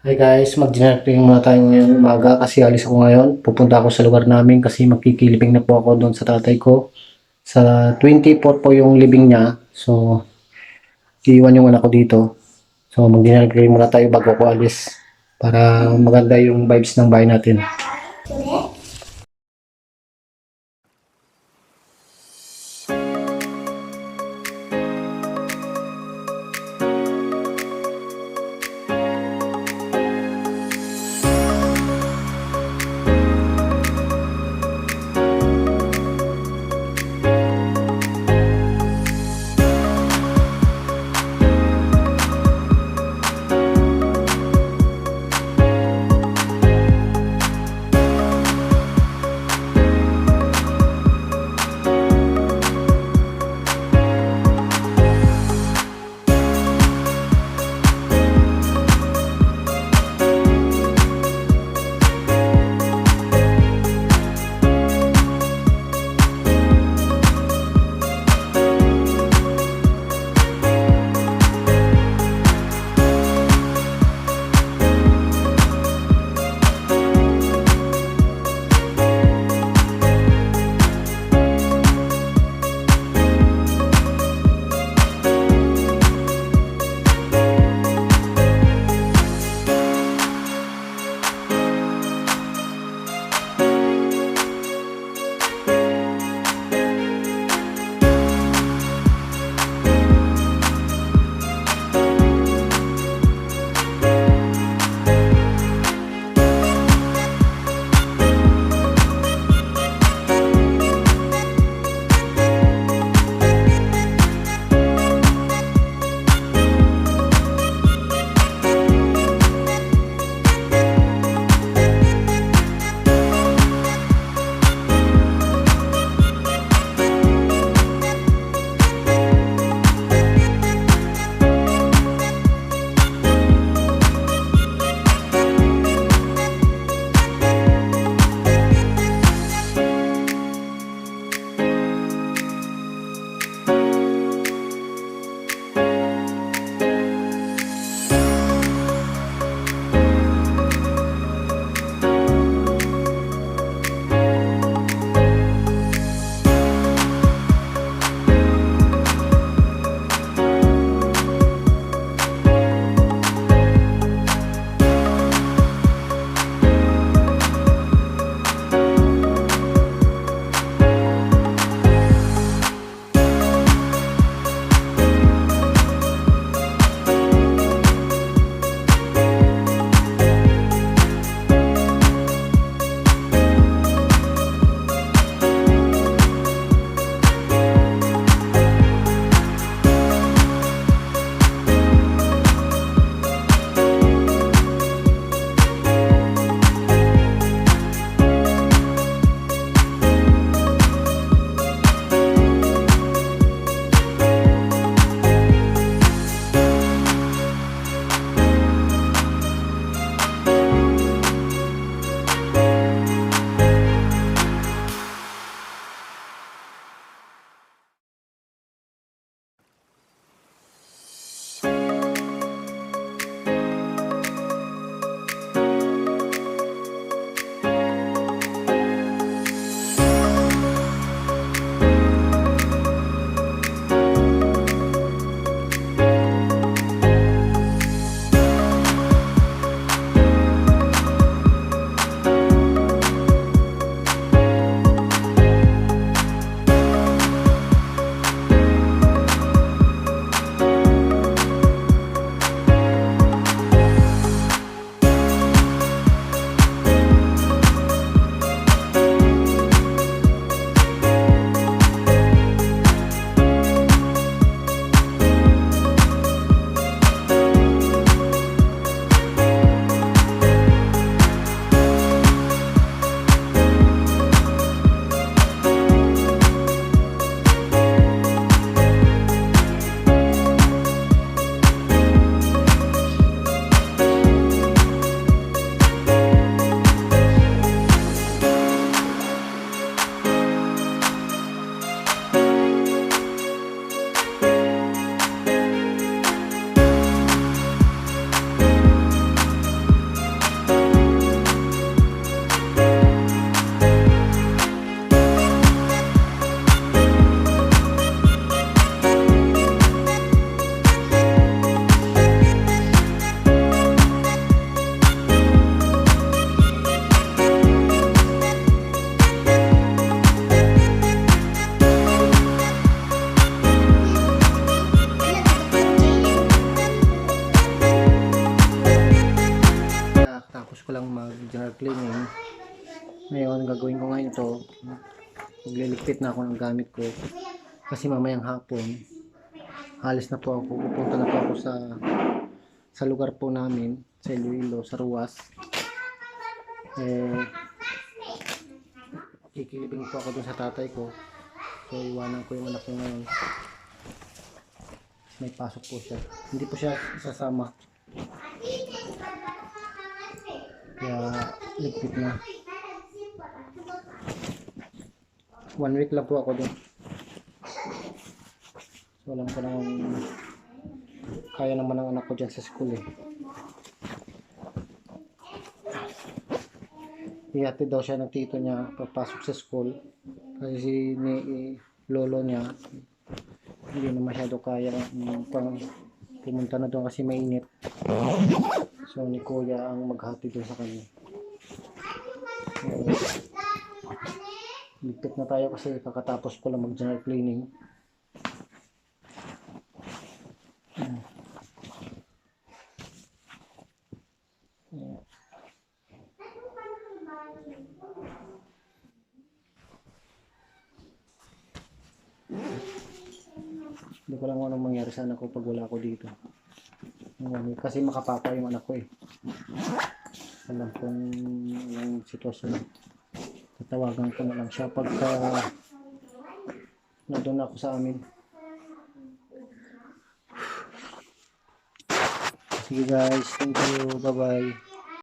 Hi guys, mag-dinner cleaning muna tayo ngayong umaga kasi alis ako ngayon. Pupunta ako sa lugar namin kasi magkikiliping na po ako doon sa tatay ko. Sa 24 po yung living niya. So, iiwan yung anak ko dito. So, mag-dinner cleaning muna tayo bago ako alis. Para maganda yung vibes ng bahay natin. Gagawin ko ngayon ito. Magliligpit na ako ng gamit ko. Kasi mamayang hapon, alis na po ako. Pupunta na po ako sa sa lugar po namin, sa Iloilo, sa Ruas. Eh, kikilibing po ako dun sa tatay ko. So, iwanan ko yung anak ko ngayon. May pasok po siya. Hindi po siya sasama. Kaya, ligpit na. One week lang po ako dun. So, alam ko naman kaya naman ng anak ko dyan sa school eh. Iyati daw siya ng tito niya papasok sa school. Kasi si ni lolo niya hindi na masyado kaya pang pumunta na doon kasi mainit. So ni kuya ang maghati doon sa kanya. So, Ligpit na tayo kasi kakatapos ko lang mag general cleaning. Hindi ko lang anong mangyari sa anak ko pag wala ko dito. Kasi makapapa yung anak ko eh. Alam kong yung sitwasyon. Tatawagan ko na lang siya pagka nandun ako sa amin. Sige guys, thank you. Bye-bye.